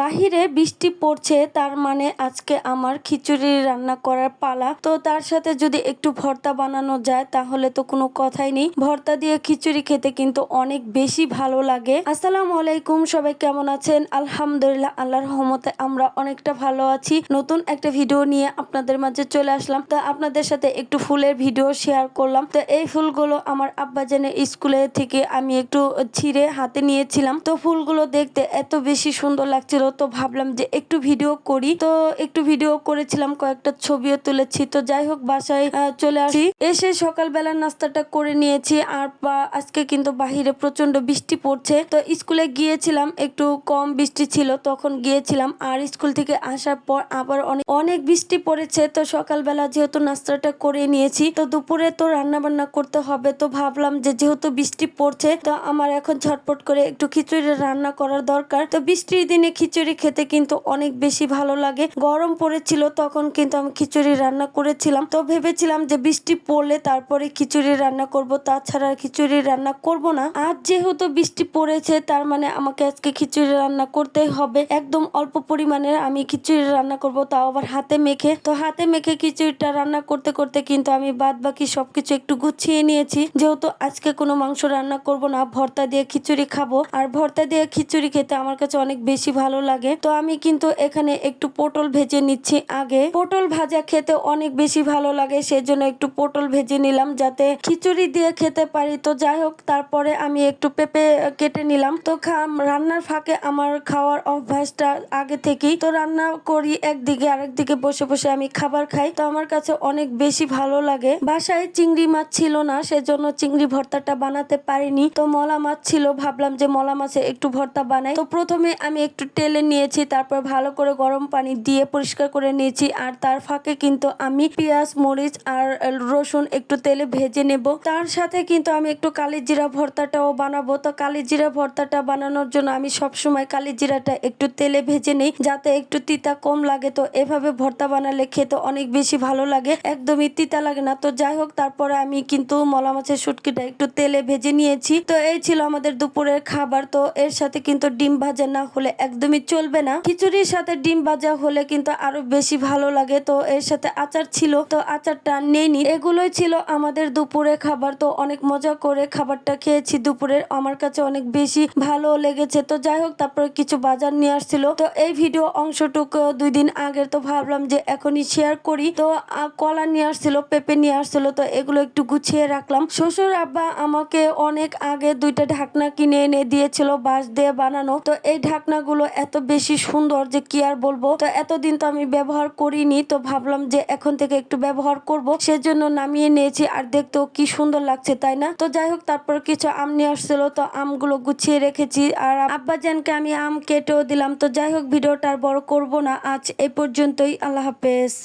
বাহিরে বৃষ্টি পড়ছে, তার মানে আজকে আমার খিচুড়ি রান্না করার পালা। তো তার সাথে যদি একটু ভর্তা বানানো যায়, তাহলে তো কোনো কথাই নেই। ভর্তা দিয়ে খিচুড়ি খেতে কিন্তু অনেক বেশি ভালো লাগে। আসসালামু আলাইকুম, সবাই কেমন আছেন? আলহামদুলিল্লাহ, আল্লাহর রহমতে আমরা অনেকটা ভালো আছি। নতুন একটা ভিডিও নিয়ে আপনাদের মাঝে চলে আসলাম। তো আপনাদের সাথে একটু ফুলের ভিডিও শেয়ার করলাম। তো এই ফুলগুলো আমার আব্বা আব্বাজানের স্কুলে থেকে আমি একটু ছিঁড়ে হাতে নিয়েছিলাম। তো ফুলগুলো দেখতে এত বেশি সুন্দর লাগছিল তো ভাবলাম যে একটু ভিডিও করি। তো একটু ভিডিও করেছিলাম, কয়েকটা ছবিও তুলেছি। তো যাই হোক, বাসায় চলে আসি। এসে সকালবেলা নাস্তাটা করে নিয়েছি। আর আজকে কিন্তু বাহিরে প্রচণ্ড বৃষ্টি পড়ছে। তো স্কুলে গিয়েছিলাম, একটু কম বৃষ্টি ছিল, তখন গিয়েছিলাম। আর স্কুল থেকে আসার পর আবার অনেক অনেক বৃষ্টি পড়েছে। তো সকালবেলা যেহেতু নাস্তাটা করে নিয়েছি, তো দুপুরে তো রান্না বান্না করতে হবে। তো ভাবলাম যে যেহেতু বৃষ্টি পড়ছে, তো আমার এখন ঝটপট করে একটু খিচুড়ি রান্না করার দরকার। তো বৃষ্টির দিনে খিচুড়ি খেতে কিন্তু অনেক বেশি ভালো লাগে। গরম পড়েছিল তখন কিন্তু আমি খিচুড়ি রান্না করেছিলাম। তো ভেবেছিলাম যে বৃষ্টি পড়লে তারপরে খিচুড়ি রান্না করব, তাছাড়া খিচুড়ি রান্না করব না। আজ যেহেতু বৃষ্টি পড়েছে, তার মানে আমাকে আজকে খিচুড়ি রান্না করতে হবে। একদম অল্প পরিমাণে আমি খিচুড়ি রান্না করব, তাও আবার হাতে মেখে। তো হাতে মেখে খিচুড়িটা রান্না করতে করতে কিন্তু আমি বাদ বাকি সবকিছু একটু গুছিয়ে নিয়েছি। যেহেতু আজকে কোনো মাংস রান্না করব না, ভর্তা দিয়ে খিচুড়ি খাব। আর ভর্তা দিয়ে খিচুড়ি খেতে আমার কাছে অনেক বেশি ভালো লাগে। তো আমি কিন্তু এখানে একটু পটল ভেজে নিচ্ছি আগে। পটল ভাজা খেতে অনেক বেশি ভালো লাগে, সেজন্য একটু পটল ভেজে নিলাম যাতে খিচুড়ি দিয়ে খেতে পারি। তো যাই হোক, তারপরে আমি একটু পেঁপে কেটে নিলাম। তো রান্নার ফাঁকে আমার খাওয়ার অভ্যাসটা আগে থেকেই। তো রান্না করি একদিকে, আরেকদিকে বসে বসে আমি খাবার খাই। তো আমার কাছে অনেক বেশি ভালো লাগে। বাসায় চিংড়ি মাছ ছিল না, সেজন্য চিংড়ি ভর্তাটা বানাতে পারিনি। তো মলা মাছ ছিল, ভাবলাম যে মলা মাছে একটু ভর্তা বানাই। তো প্রথমে আমি একটু তেলে নিয়েছি, তারপর ভালো করে গরম পানি দিয়ে পরিষ্কার করে নিয়েছি, আর তার ফাঁকে কিন্তু আমি পেঁয়াজ, মরিচ আর রসুন একটু তেলে ভেজে নেব। তার সাথে কিন্তু আমি একটু কালি জিরা ভর্তাটাও বানাবো। তো কালি জিরা ভর্তাটা বানানোর জন্য আমি সব সময় কালি জিরাটা একটু তেলে ভেজে নেই, যাতে একটু তিতা কম লাগে। তো এভাবে ভর্তা বানালে খেতে অনেক বেশি ভালো লাগে, একদমই তিতা লাগে না। তো যাই হোক, তারপরে আমি কিন্তু মলা মাছের শুটকিটা একটু তেলে ভেজে নিয়েছি। তো এই ছিল আমাদের দুপুরের খাবার। তো এর সাথে কিন্তু ডিম ভাজা না হলে একদমই চলবে না। খিচুড়ির সাথে ডিম ভাজা হলে কিন্তু আরও বেশি ভালো লাগে। তো এর সাথে আচার ছিল, তো আচারটা নেইনি এগুলোই ছিল আমাদের দুপুরে খাবার। তো অনেক মজা করে খাবারটা খেয়েছি দুপুরের। আমার কাছে অনেক বেশি ভালো লেগেছে। তো যাই হোক, তারপরে কিছু বাজার নিয়ে আসছিল। তো এই ভিডিও অংশটুকু দুই দিন আগের তো ভাবলাম যে এখনই শেয়ার করি। তো কলা নিয়ে আসছিল, পেঁপে নিয়ে আসছিল। তো এগুলো একটু গুছিয়ে রাখলাম। শ্বশুর আব্বা আমাকে অনেক আগে দুইটা ঢাকনা কিনে এনে দিয়েছিল বাঁশ দিয়ে বানানো। তো এই ঢাকনাগুলো এত বেশি সুন্দর যে কি আর বলব? তো এতদিন তো আমি ব্যবহার করিনি, তো ভাবলাম যে এখন থেকে একটু ব্যবহার করব। সেজন্য নামিয়ে নিয়েছি আর দেখতেও কি সুন্দর লাগছে, তাই না? তো যাই হোক, তারপর কিছু আম নিয়ে আসছিল, তো আমগুলো গুছিয়ে রেখেছি আর আব্বাজানকে আমি আম কেটেও দিলাম। তো যাই হোক, ভিডিওটা আর বড় করব না। আজ এই পর্যন্তই, আল্লাহ হাফেজ।